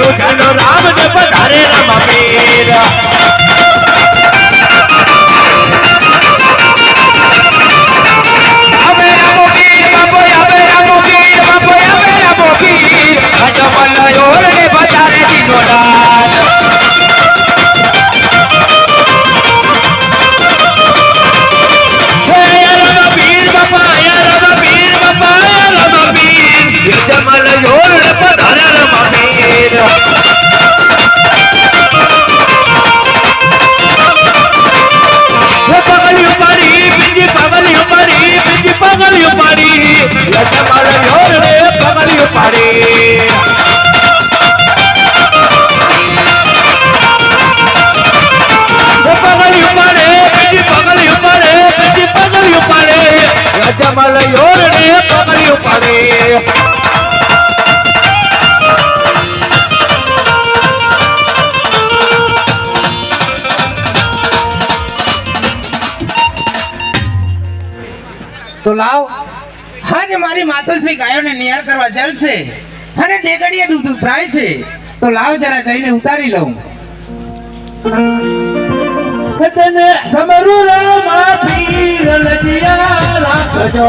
আরো যেন તો લાવ. હાજ મારી માતુશ્રી ગાયોને નિહાર કરવા જલ છે. અને દેગડીએ દૂધ ઉભરાય છે. તો લાવ જરા જઈને ઉતારી લઉં. સમરૂ માફી રાખજો.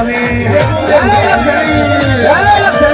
Come on, you're ready, you're ready.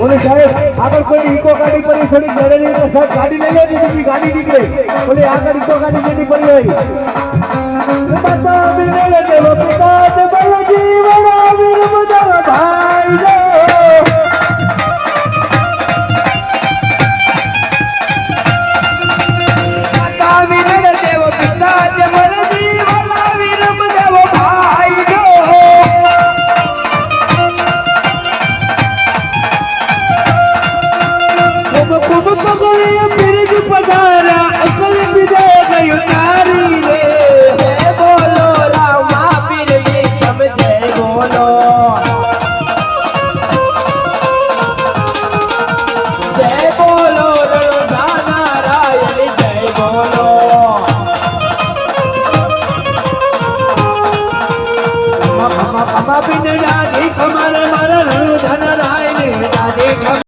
બોલે સાહેબ આગળ કોઈ ઇકો ગાડી પડી થોડી જડેલી એટલે સાહેબ ગાડી લઈ લેજો બીજી ગાડી નીકળે બોલે આગળ ઇકો ગાડી જેની પડી હોય બતા બિરલે દેવો પિતા તો જીવન બિરમદા ભાઈ